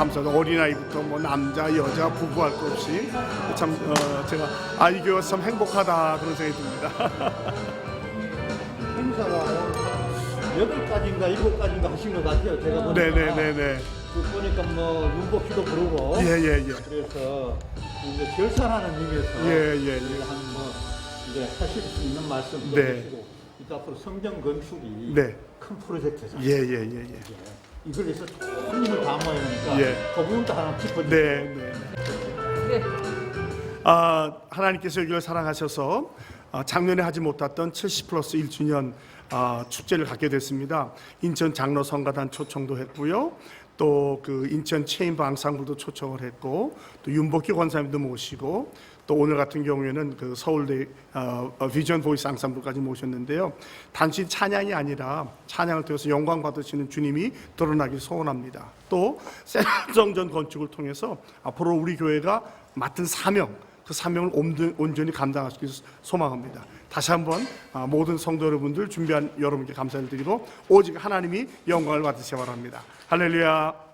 감사합니다. 어린아이부터 뭐 남자, 여자, 부부 할 것 없이 참 어, 제가 아, 이 교회가 참 행복하다 그런 생각이 듭니다. 행사가 여덟 가지인가 일곱 가지인가 하신 것 같아요. 제가 보니까. 네네네네. 그 보니까 뭐 윤복희도 부르고. 예, 예, 예. 그래서 이제 결산하는 의미에서 예, 예, 예. 한뭐 이제 하실 수 있는 말씀도 네. 하시고 이또 앞으로 성전 건축이 네. 큰 프로젝트잖아요. 예, 예, 예, 예. 이걸 위해서 큰 힘을 담아야 하니까 예. 그 부분도 하나 짚어주세요. 네, 네. 네. 아, 하나님께서 우리를 사랑하셔서 아, 작년에 하지 못했던 70 플러스 1주년 아, 축제를 갖게 됐습니다. 인천 장로 성가단 초청도 했고요. 또 그 인천 체인버 앙상블도 초청을 했고 또 윤복희 권사님도 모시고 또 오늘 같은 경우에는 그 서울대 어, 어, 비전 보이스 앙상블까지 모셨는데요. 단순 찬양이 아니라 찬양을 통해서 영광 받으시는 주님이 드러나길 소원합니다. 또 세정전 건축을 통해서 앞으로 우리 교회가 맡은 사명 그 사명을 온전- 온전히 감당하시길 소망합니다. 다시 한번 아, 모든 성도 여러분들 준비한 여러분께 감사를 드리고 오직 하나님이 영광을 받으시기 바랍니다. 할렐루야.